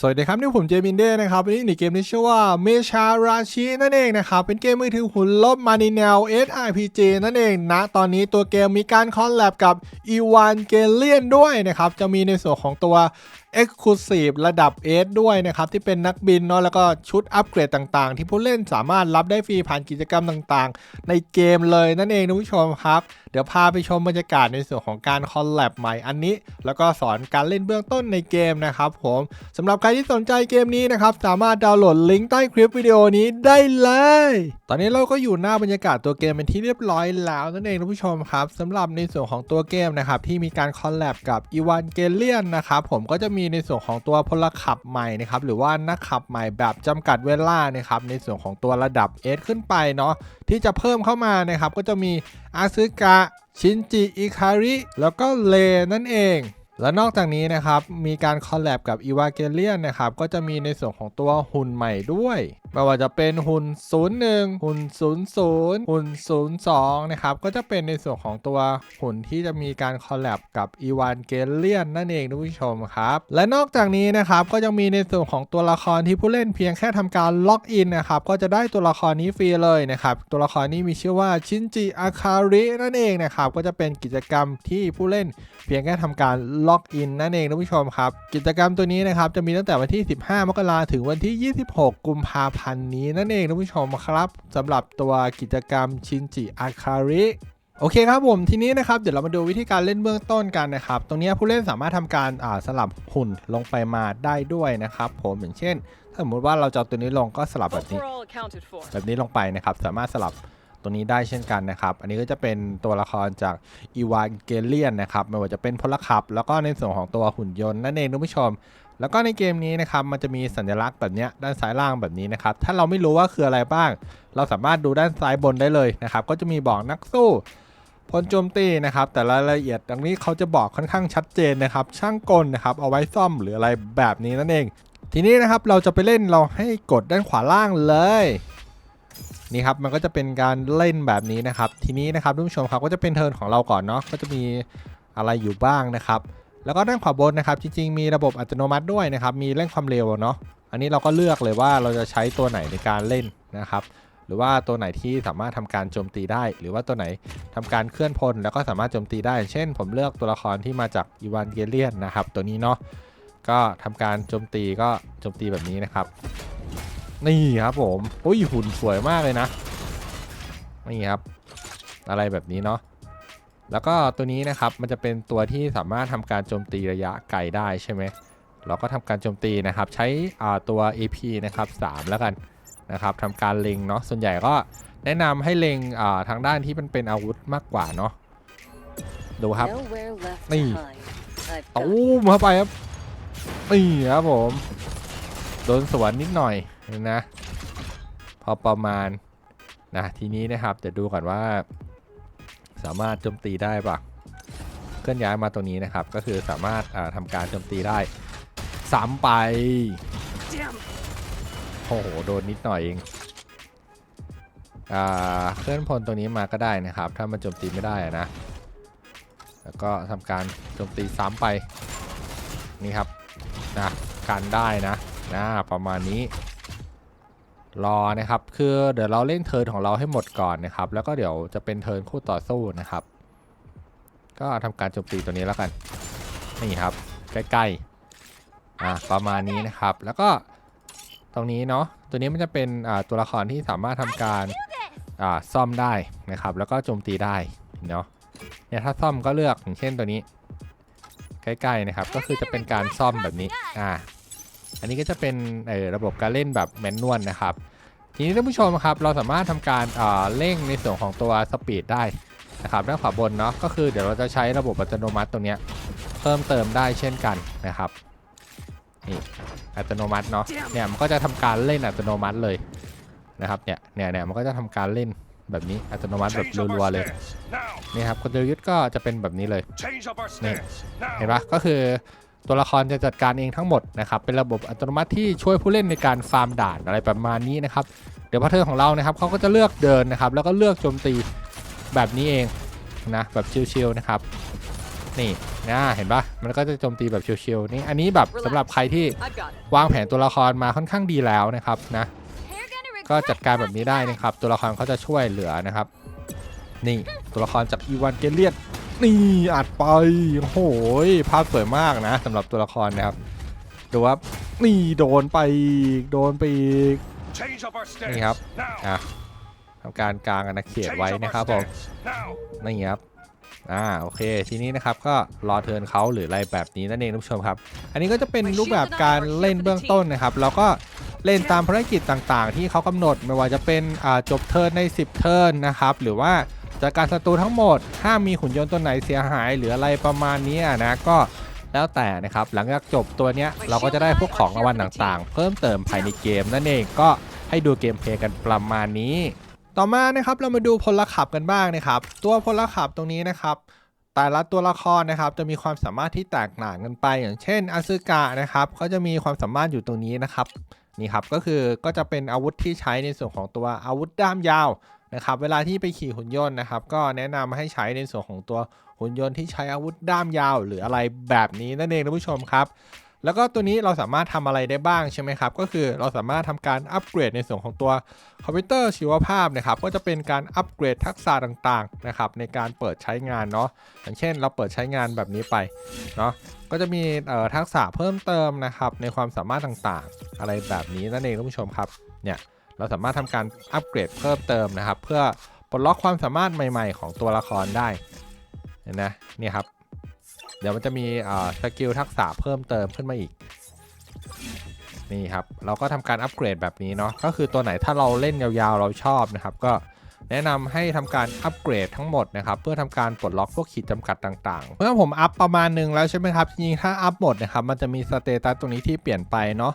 สวัสดีครับ นี่ผมเจมินเด้นะครับ วันนี้ในเกมนี้ชื่อว่าเมชาราชินั่นเองนะครับ เป็นเกมมือถือหุ่นลบมานีแนว SRPG นั่นเองนะ ตอนนี้ตัวเกมมีการคอลแลบกับอีวานเกเลียนด้วยนะครับ จะมีในส่วนของตัว Exclusive ระดับ S ด้วยนะครับ ที่เป็นนักบินเนาะแล้วก็ชุดอัปเกรดต่างๆ ที่ผู้เล่นสามารถรับได้ฟรีผ่านกิจกรรมต่างๆ ในเกมเลยนั่นเองท่านผู้ชมครับ เดี๋ยวพาไปชมบรรยากาศในส่วนของการคอลแลบใหม่อันนี้ แล้วก็สอนการเล่นเบื้องต้นในเกมนะครับผมสำหรับใครที่สนใจเกมนี้นะครับ สามารถดาวน์โหลดลิงก์ใต้คลิปวิดีโอนี้ได้เลย ตอนนี้เราก็อยู่หน้าบรรยากาศตัวเกมเป็นที่เรียบร้อยแล้วนั่นเองท่านผู้ชมครับสำหรับในส่วนของตัวเกมนะครับที่มีการคอลแลบกับอีวานเกเลียนนะครับผมก็จะมีีในส่วนของตัวพลขับใหม่นะครับหรือว่านักขับใหม่แบบจำกัดเวลานะครับในส่วนของตัวระดับ S ขึ้นไปเนาะที่จะเพิ่มเข้ามานะครับก็จะมีอาซึกะชินจิอิคาริแล้วก็เลนั่นเองและนอกจากนี้นะครับ มีการคอลแลบกับอีวาเกเลียนนะครับ ก็จะมีในส่วนของตัวหุ่นใหม่ด้วยไม่ว่าจะเป็นหุ่น 01 หุ่น 00 หุ่น 02 นะครับ ก็จะเป็นในส่วนของตัวหุ่นที่จะมีการคอลแลบกับอีวานเกเลียนนั่นเองท่านผู้ชมครับ และนอกจากนี้นะครับ ก็ยังมีในส่วนของตัวละครที่ผู้เล่นเพียงแค่ทำการล็อกอินนะครับ ก็จะได้ตัวละครนี้ฟรีเลยนะครับ ตัวละครนี้มีชื่อว่าชินจิอาคารินั่นเองนะครับ ก็จะเป็นกิจกรรมที่ผู้เล่นเพียงแค่ทำการล็อกอินนั่นเองท่านผู้ชมครับ กิจกรรมตัวนี้นะครับจะมีตั้งแต่วันที่ 15 มกราถึงวันที่ 26 กุมภาพันธ์นี้นั่นเองท่านผู้ชมครับสำหรับตัวกิจกรรมชินจิอาคาริโอเคครับผมทีนี้นะครับเดี๋ยวเรามาดูวิธีการเล่นเบื้องต้นกันนะครับ ตรงนี้ผู้เล่นสามารถทำการอ่าสลับหุ่นลงไปมาได้ด้วยนะครับผมอย่างเช่น ถ้าสมมติว่าเราจะเอาตัวนี้ลงก็สลับแบบ Both นี้ were all accounted for. แบบนี้ลงไปนะครับ สามารถสลับตัวนี้ได้เช่นกันนะครับ อันนี้ก็จะเป็นตัวละครจากอีวานเกเลียนนะครับไม่ว่าจะเป็นพลขับ แล้วก็ในส่วนของตัวหุ่นยนต์นั่นเองท่านผู้ชม แล้วก็ในเกมนี้นะครับมันจะมีสัญลักษณ์แบบนี้ด้านซ้ายล่างแบบนี้นะครับถ้าเราไม่รู้ว่าคืออะไรบ้าง เราสามารถดูด้านซ้ายบนได้เลยนะครับก็จะมีบอกนักสู้พลโจมตีนะครับแต่รายละเอียดตรงนี้เขาจะบอกค่อนข้างชัดเจนนะครับช่างกลนะครับเอาไว้ซ่อมหรืออะไรแบบนี้นั่นเอง ทีนี้นะครับเราจะไปเล่นเราให้กดด้านขวาล่างเลยนี่ครับมันก็จะเป็นการเล่นแบบนี้นะครับ ทีนี้นะครับทุกผู้ชมครับก็จะเป็นเทิร์นของเราก่อนเนาะก็จะมีอะไรอยู่บ้างนะครับ แล้วก็ด้านขวาบนนะครับจริงๆมีระบบอัตโนมัติด้วยนะครับมีเร่งความเร็วเนาะอันนี้เราก็เลือกเลยว่าเราจะใช้ตัวไหนในการเล่นนะครับหรือว่าตัวไหนที่สามารถทำการโจมตีได้ หรือว่าตัวไหนทำการเคลื่อนพลแล้วก็สามารถโจมตีได้ เช่น ผมเลือกตัวละครที่มาจากอีวานเกเลียนนะครับตัวนี้เนาะก็ทำการโจมตีก็โจมตีแบบนี้นะครับ นี่ครับผมโอ้ยหุ่นสวยมากเลยนะนี่ครับ อะไรแบบนี้เนาะ แล้วก็ตัวนี้นะครับมันจะเป็นตัวที่สามารถทำการโจมตีระยะไกลได้ใช่ไหมเราก็ทำการโจมตีนะครับใช้อ่าตัว AP นะครับ3แล้วกันนะครับทำการเล็งเนาะส่วนใหญ่ก็แนะนำให้เล็งอ่าทางด้านที่มันเป็นอาวุธมากกว่าเนาะดูครับ Nowhere left Hey. behind. I've ตู got มเข้าไปครับนี่ครับผมโดนสวนนิดหน่อยนะ พอประมาณนะทีนี้นะครับเดี๋ยวดูก่อนว่า สามารถโจมตีได้ปะเคลื่อนย้ายมาตรงนี้นะครับ ก็คือสามารถาทำการโจมตีได้ซ้ำไปโอ้โหโดนนิดหน่อยเองเคลื่อนพลตรงนี้มาก็ได้นะครับ ถ้ามันโจมตีไม่ได้นะ แล้วก็ทำการโจมตีซ้ำไปนี่ครับนะการได้นะนะประมาณนี้ รอนะครับ คือเดี๋ยวเราเล่นเทิร์นของเราให้หมดก่อนนะครับ แล้วก็เดี๋ยวจะเป็นเทิร์นคู่ต่อสู้นะครับ ก็ทำการโจมตีตัวนี้แล้วกัน นี่ครับ ใกล้ๆ อ่าประมาณนี้นะครับ แล้วก็ตรงนี้เนาะ ตัวนี้มันจะเป็นอ่าตัวละครที่สามารถทำการอ่าซ่อมได้นะครับ แล้วก็โจมตีได้เนาะ เนี่ยถ้าซ่อมก็เลือกอย่างเช่นตัวนี้ ใกล้ๆนะครับ ก็คือจะเป็นการซ่อมแบบนี้ อ่า อันนี้ก็จะเป็นเอ่อระบบการเล่นแบบแมนนวลนะครับ ทีนี้ท่านผู้ชมครับเราสามารถทำการเอ่อเร่งในส่วนของตัวสปีดได้นะครับด้านขวาบนเนาะก็คือเดี๋ยวเราจะใช้ระบบอัตโนมัติตรงเนี้ยเพิ่มเติมได้เช่นกันนะครับนี่อัตโนมัติเนาะเนี่ยมันก็จะทำการเล่นอัตโนมัติเลยนะครับเนี่ยเนี่ยเนี่ยมันก็จะทำการเล่นแบบนี้อัตโนมัติแบบ Change up รัว our ๆเลย stance. Now. นี่ครับคนเดียวยุทธก็จะเป็นแบบนี้เลย Change up our Nè. stance. Now. เห็นปะก็คือ ตัวละครจะจัดการเองทั้งหมดนะครับเป็นระบบอัตโนมัติที่ช่วยผู้เล่นในการฟาร์มด่านอะไรประมาณนี้นะครับเดี๋ยวพาร์ทเทอร์ของเรานะครับเขาก็จะเลือกเดินนะครับ แล้วก็เลือกโจมตีแบบนี้เองนะแบบชิลๆนะครับนี่นะเห็นปะมันก็จะโจมตีแบบชิวๆนี่อันนี้แบบสำหรับใครที่ I've got it. วางแผนตัวละครมาค่อนข้างดีแล้วนะครับนะ They're gonna ก็ regret จัดการแบบนี้ได้นะครับ ตัวละครเขาจะช่วยเหลือนะครับ นี่ตัวละครจากอีวานเกเลียน นี่อัดไปโอ้โหภาพสวยมากนะสำหรับตัวละครนะครับดูว่านี่โดนไปอีกโดนไปอีก Change up our stance. นี่ครับ Now. อะทำการกลางอาณาเขต Change ไว้ up our นะครับผม stance. Now. นี่ครับอ่าโอเคทีนี้นะครับก็รอเทิร์นเขาหรืออะไรแบบนี้นั่นเองท่านผู้ชมครับ อันนี้ก็จะเป็นรูปแบบการเล่นเบื้องต้นนะครับ แล้วก็เล่นตามภารกิจต่างๆ ที่เขากำหนดไม่ว่าจะเป็นอ่าจบเทิร์นใน 10 เทิร์นนะครับ หรือว่า จากการศัตรูทั้งหมด ห้ามมีหุ่นยนต์ตัวไหนเสียหายหรืออะไรประมาณนี้นะก็แล้วแต่นะครับ หลังจากจบตัวเนี้ยเราก็จะได้พวกของรางวัลต่างๆ เพิ่มเติมภายในเกมนั่นเองก็ให้ดูเกมเพลย์กันประมาณนี้ ต่อมานะครับเรามาดูพลขับกันบ้างนะครับ ตัวพลขับตรงนี้นะครับแต่ละตัวละครนะครับจะมีความสามารถที่แตกต่างกันไป อย่างเช่นอาซึกะนะครับก็จะมีความสามารถอยู่ตรงนี้นะครับนี่ครับก็คือก็จะเป็นอาวุธที่ใช้ในส่วนของตัวอาวุธด้ามยาว นะครับเวลาที่ไปขี่หุ่นยนต์นะครับ ก็แนะนำให้ใช้ในส่วนของตัวหุ่นยนต์ที่ใช้อาวุธด้ามยาว หรืออะไรแบบนี้นั่นเองท่านผู้ชมครับ แล้วก็ตัวนี้เราสามารถทำอะไรได้บ้างใช่ไหมครับ ก็คือเราสามารถทำการอัปเกรดในส่วนของตัวคอมพิวเตอร์ชีวภาพนะครับ ก็จะเป็นการอัปเกรดทักษะต่างๆนะครับในการเปิดใช้งานเนาะอย่างเช่น เราเปิดใช้งานแบบนี้ไปเนาะก็จะมีเอ่อทักษะเพิ่มเติมนะครับในความสามารถต่างๆ อะไรแบบนี้นั่นเองท่านผู้ชมครับเนี่ย เราสามารถทำการอัปเกรดเพิ่มเติมนะครับ เพื่อปลดล็อกความสามารถใหม่ ๆ ของตัวละครได้นะนี่ครับ เดี๋ยวมันจะมีสกิลทักษะเพิ่มเติมขึ้นมาอีกนี่ครับ เราก็ทำการอัปเกรดแบบนี้เนาะก็คือตัวไหนถ้าเราเล่นยาวๆเราชอบนะครับ ก็ แนะนำให้ทำการอัปเกรดทั้งหมดนะครับเพื่อทำการปลดล็อกพวกขีดจำกัดต่างๆ เมื่อผมอัพประมาณหนึงแล้วใช่ไหมครับจริงๆถ้าอัพหมดนะครับมันจะมีสเตตัสตรงนี้ที่เปลี่ยนไปเนาะ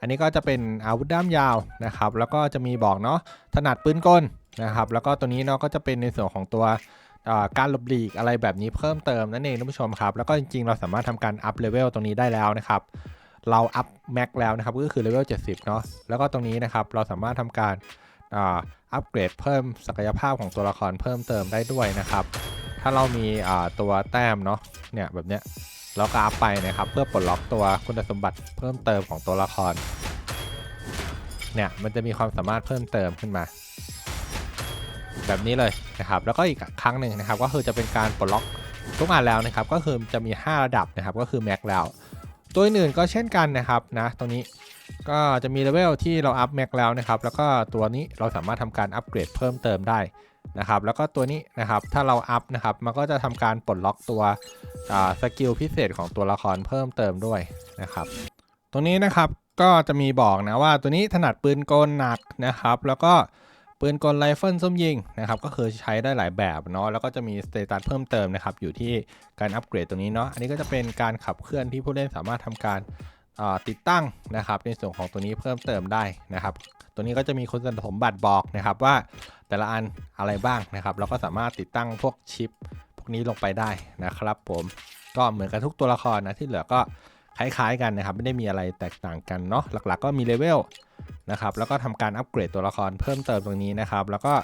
อันนี้ก็จะเป็นอาวุธด้ามยาวนะครับแล้วก็จะมีบอกเนาะถนัดปืนกลนะครับแล้วก็ตัวนี้เนาะก็จะเป็นในส่วนของตัวการหลบหลีกอะไรแบบนี้เพิ่มเติมนั่นเองท่านผู้ชมครับ แล้วก็จริงๆ เราสามารถทำการอัพเลเวลตรงนี้ได้แล้วนะครับ เราอัพแม็กแล้วนะครับก็คือเลเวล70 เนาะแล้วก็ตรงนี้นะครับเราสามารถทำการ อัปเกรดเพิ่มศักยภาพของตัวละครเพิ่มเติมได้ด้วยนะครับ ถ้าเรามีตัวแต้มเนาะเนี่ยแบบเนี้ยเราก็อัพไปนะครับเพื่อปลดล็อกตัวคุณสมบัติเพิ่มเติมของตัวละครเนี่ยมันจะมีความสามารถเพิ่มเติมขึ้นมา แบบนี้เลยนะครับ แล้วก็อีกครั้งหนึ่งนะครับ ก็คือจะเป็นการปลดล็อกทุกอันแล้วนะครับ ก็คือจะมี 5 ระดับนะครับ ก็คือแม็กแล้ว ตัวอื่นก็เช่นกันนะครับนะตรงนี้ ก็จะมีเลเวลที่เราอัพแม็กแล้วนะครับ แล้วก็ตัวนี้เราสามารถทำการอัปเกรดเพิ่มเติมได้นะครับ แล้วก็ตัวนี้นะครับ ถ้าเราอัพนะครับ มันก็จะทำการปลดล็อกตัวสกิลพิเศษของตัวละครเพิ่มเติมด้วยนะครับ ตรงนี้นะครับก็จะมีบอกนะว่าตัวนี้ถนัดปืนกลหนักนะครับ แล้วก็ปืนกลไรเฟิลส้มยิงนะครับ ก็คือใช้ได้หลายแบบเนาะแล้วก็จะมีสเตตัสเพิ่มเติมนะครับ อยู่ที่การอัปเกรดตรงนี้เนาะอันนี้ก็จะเป็นการขับเคลื่อนที่ผู้เล่นสามารถทำการ ติดตั้งนะครับ ในส่วนของตัวนี้เพิ่มเติมได้นะครับ ตัวนี้ก็จะมีคุณสมบัติบอกนะครับว่าแต่ละอันอะไรบ้างนะครับ เราก็สามารถติดตั้งพวกชิป พวกนี้ลงไปได้นะครับ ผมก็เหมือนกันทุกตัวละครนะที่เหลือก็คล้ายๆกันนะครับ ไม่ได้มีอะไรแตกต่างกันเนาะหลักๆ ก็มีเลเวลนะครับแล้วก็ทำการอัปเกรดตัวละครเพิ่มเติมตรงนี้นะครับ แล้วก็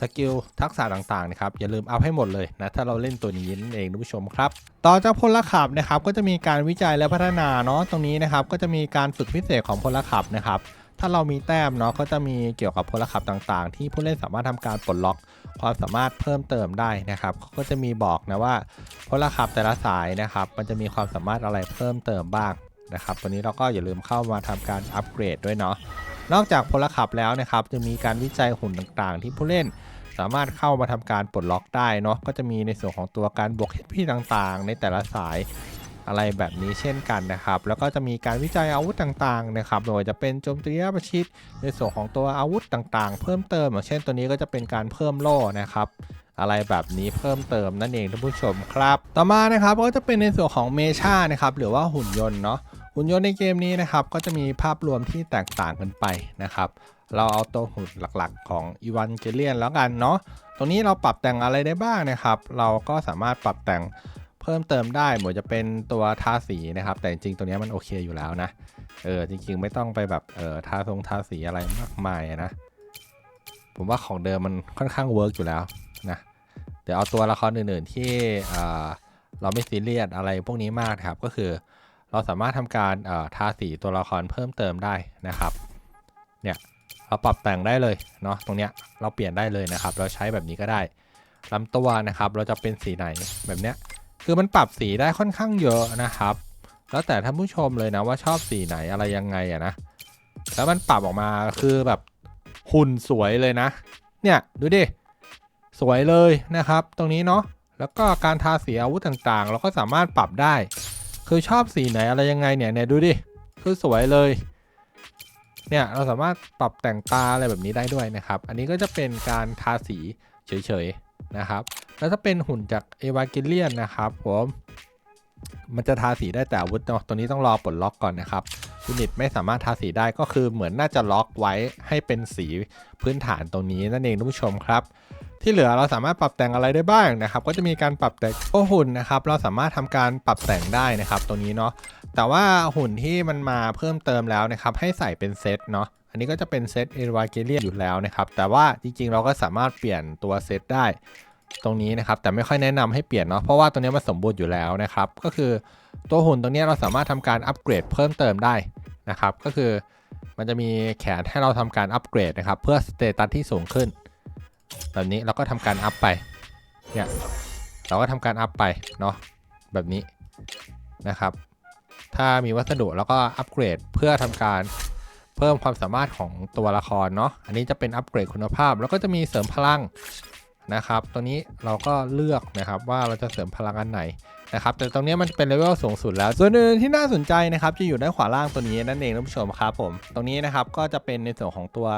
สกิลทักษะต่างๆนะครับอย่าลืมอัพให้หมดเลยนะถ้าเราเล่นตัวนี้นั่นเองท่านผู้ชมครับ ต่อจากพลขับนะครับก็จะมีการวิจัยและพัฒนาเนาะตรงนี้นะครับก็จะมีการฝึกพิเศษของพลขับนะครับถ้าเรามีแต้มเนาะก็จะมีเกี่ยวกับพลขับต่างๆ ที่ผู้เล่นสามารถทำการปลดล็อกความสามารถเพิ่มเติมได้นะครับก็จะมีบอกนะว่าพลขับแต่ละสายนะครับมันจะมีความสามารถอะไรเพิ่มเติมบ้างนะครับตัวนี้เราก็อย่าลืมเข้ามาทำการอัปเกรดด้วยเนาะ นอกจากพลขับแล้วนะครับจะมีการวิจัยหุ่นต่างๆ ที่ผู้เล่นสามารถเข้ามาทำการปลดล็อกได้เนาะก็จะมีในส่วนของตัวการบวก HP ต่างๆ ในแต่ละสายอะไรแบบนี้เช่นกันนะครับ แล้วก็จะมีการวิจัยอาวุธต่างๆนะครับโดยจะเป็นโจมตีระยะประชิดในส่วนของตัวอาวุธต่างๆ เพิ่มเติมอย่างเช่นตัวนี้ก็จะเป็นการเพิ่มโล่นะครับอะไรแบบนี้เพิ่มเติมนั่นเองท่านผู้ชมครับ ต่อมานะครับก็จะเป็นในส่วนของเมชานะครับหรือว่าหุ่นยนต์เนาะ หุ่นยนต์ในเกมนี้นะครับก็จะมีภาพรวมที่แตกต่างกันไปนะครับ เราเอาตัวหุ่นหลักๆ ของอีวานเกเลียนแล้วกันเนาะตรงนี้เราปรับแต่งอะไรได้บ้างนะครับ เราก็สามารถปรับแต่งเพิ่มเติมได้เหมดจะเป็นตัวทาสีนะครับ แต่จริงๆตัวนี้มันโอเคอยู่แล้วนะเออจริงๆไม่ต้องไปแบบเออทาทรงทาสีอะไรมากมายนะ ผมว่าของเดิมมันค่อนข้างเวิร์กอยู่แล้วนะเดี๋ยวเอาตัวละครอื่นๆที่เราไม่ซีเรียสอะไรพวกนี้มากครับก็คือ เราสามารถทำการทาสีตัวละครเพิ่มเติมได้นะครับเนี่ยเราปรับแต่งได้เลยเนาะตรงเนี้ยเราเปลี่ยนได้เลยนะครับ เราใช้แบบนี้ก็ได้ลำตัวนะครับ เราจะเป็นสีไหนแบบเนี้ยคือมันปรับสีได้ค่อนข้างเยอะนะครับ แล้วแต่ท่านผู้ชมเลยนะว่าชอบสีไหนอะไรยังไงอะนะแล้วมันปรับออกมาคือแบบหุ่นสวยเลยนะ เนี่ยดูดิสวยเลยนะครับ ตรงนี้เนาะแล้วก็การทาสีอาวุธต่างๆ เราก็สามารถปรับได้ คือชอบสีไหนอะไรยังไงเนี่ยเนี่ยดูดิ คือสวยเลย เนี่ยเราสามารถปรับแต่งตาอะไรแบบนี้ได้ด้วยนะครับ อันนี้ก็จะเป็นการทาสีเฉยๆนะครับ แล้วถ้าเป็นหุ่นจากเอวากิเลียนนะครับผม มันจะทาสีได้แต่อาวุธเนาะ ตัวนี้ต้องรอปลดล็อกก่อนนะครับยูนิตไม่สามารถทาสีได้ก็คือเหมือนน่าจะล็อกไว้ให้เป็นสีพื้นฐานตรงนี้นั่นเองท่านผู้ชมครับ ที่เหลือเราสามารถปรับแต่งอะไรได้บ้างนะครับ ก็จะมีการปรับแต่งโอ้หุ่นนะครับ เราสามารถทำการปรับแต่งได้นะครับตรงนี้เนาะแต่ว่าหุ่นที่มันมาเพิ่มเติมแล้วนะครับ ให้ใส่เป็นเซตเนาะอันนี้ก็จะเป็นเซตเอวาเกเลียอยู่แล้วนะครับ แต่ว่าจริงๆ เราก็สามารถเปลี่ยนตัวเซตได้ตรงนี้นะครับ แต่ไม่ค่อยแนะนำให้เปลี่ยนเนาะเพราะว่าตัวนี้มันสมบูรณ์อยู่แล้วนะครับ ก็คือตัวหุ่นตรงนี้เราสามารถทำการอัปเกรดเพิ่มเติมได้นะครับ ก็คือมันจะมีแขนให้เราทำการอัปเกรดนะครับ เพื่อสเตตัสที่สูงขึ้น แบบนี้เราก็ทำการอัพไปเนี่ยเราก็ทำการอัพไปเนาะแบบนี้นะครับ ถ้ามีวัสดุแล้วก็อัปเกรดเพื่อทำการเพิ่มความสามารถของตัวละครเนาะอันนี้จะเป็นอัปเกรดคุณภาพ แล้วก็จะมีเสริมพลังนะครับ ตัวนี้เราก็เลือกนะครับว่าเราจะเสริมพลังอันไหน นะครับแต่ตรงนี้มันเป็นเลเวลสูงสุดแล้ว ส่วนอื่นที่น่าสนใจนะครับจะอยู่ด้านขวาล่างตัวนี้นั่นเองท่านผู้ชมครับผมตรงนี้นะครับก็จะเป็นในส่วนของตัว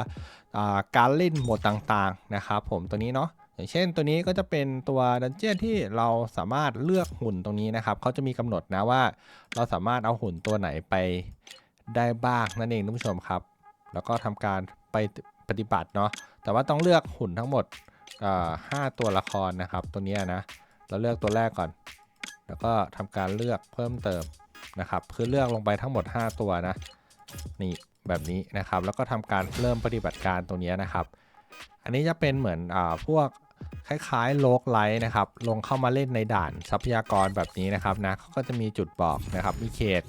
การเล่นโหมดต่างๆนะครับผมตัวนี้เนาะอย่างเช่นตัวนี้ก็จะเป็นตัวดันเจี้ยนที่เราสามารถเลือกหุ่นตรงนี้นะครับเขาจะมีกำหนดนะว่า เราสามารถเอาหุ่นตัวไหนไปได้บ้างนั่นเองท่านผู้ชมครับ แล้วก็ทำการไปปฏิบัติเนาะแต่ว่าต้องเลือกหุ่นทั้งหมดห้าตัวละครนะครับ ตัวนี้นะ เราเลือกตัวแรกก่อน แล้วก็ทำการเลือกเพิ่มเติมนะครับคือเลือกลงไปทั้งหมด 5 ตัวนะนี่แบบนี้นะครับ แล้วก็ทำการเริ่มปฏิบัติการตรงนี้นะครับ อันนี้จะเป็นเหมือนอ่าพวกคล้ายๆโลกไลท์นะครับ ลงเข้ามาเล่นในด่านทรัพยากรแบบนี้นะครับนะเขาก็จะมีจุดบอกนะครับ มีเขต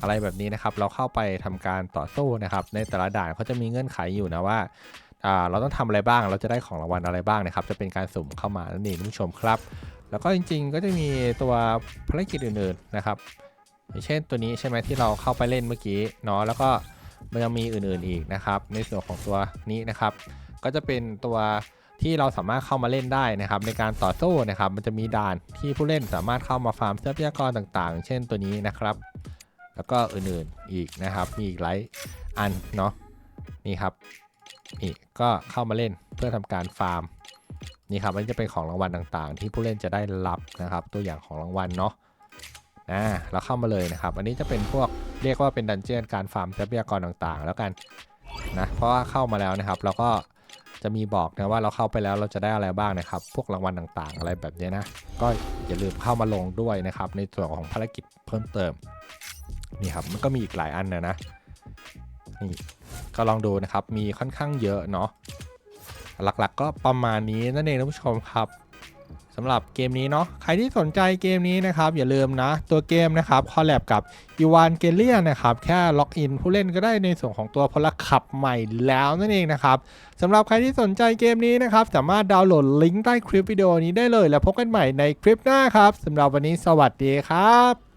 อะไรแบบนี้นะครับ เราเข้าไปทำการต่อสู้นะครับ ในแต่ละด่านเขาจะมีเงื่อนไขอยู่นะว่าอ่าเราต้องทำอะไรบ้าง เราจะได้ของรางวัลอะไรบ้างนะครับ จะเป็นการสุ่มเข้ามานั่นเองท่านผู้ชมครับ แล้วก็จริงๆ ก็จะมีตัวภารกิจอื่นๆนะครับ อย่างเช่นตัวนี้ใช่ไหมที่เราเข้าไปเล่นเมื่อกี้เนาะแล้วก็มันยังมีอื่นๆอีกนะครับ ในส่วนของตัวนี้นะครับ ก็จะเป็นตัวที่เราสามารถเข้ามาเล่นได้นะครับ ในการต่อสู้นะครับ มันจะมีด่านที่ผู้เล่นสามารถเข้ามาฟาร์มทรัพยากรต่างๆ เช่นตัวนี้นะครับ แล้วก็อื่นๆอีกนะครับ มีอีกหลายอันเนาะนี่ครับนี่ก็เข้ามาเล่นเพื่อทำการฟาร์ม นี่ครับอันนี้จะเป็นของรางวัลต่างๆ ที่ผู้เล่นจะได้รับนะครับ ตัวอย่างของรางวัลเนาะนะเราเข้ามาเลยนะครับ อันนี้จะเป็นพวกเรียกว่าเป็นดันเจียนการฟาร์มทรัพยากรต่างๆ แล้วกันนะเพราะว่าเข้ามาแล้วนะครับ เราก็จะมีบอกนะว่าเราเข้าไปแล้วเราจะได้อะไรบ้างนะครับ พวกรางวัลต่างๆ อะไรแบบนี้นะ ก็อย่าลืมเข้ามาลงด้วยนะครับ ในส่วนของภารกิจเพิ่มเติมนี่ครับมันก็มีอีกหลายอันนะนะนี่ก็ลองดูนะครับมีค่อนข้างเยอะเนาะ หลักๆก็ประมาณนี้นั่นเองท่านผู้ชมครับสำหรับเกมนี้เนาะใครที่สนใจเกมนี้นะครับอย่าลืมนะ ตัวเกมนะครับคอลแลบกับอีวานเกเลียนะครับแค่ล็อกอินผู้เล่นก็ได้ในส่วนของตัวพลขับใหม่แล้วนั่นเองนะครับสำหรับใครที่สนใจเกมนี้นะครับสามารถดาวน์โหลดลิงก์ใต้คลิปวิดีโอนี้ได้เลย แล้วพบกันใหม่ในคลิปหน้าครับสำหรับวันนี้สวัสดีครับ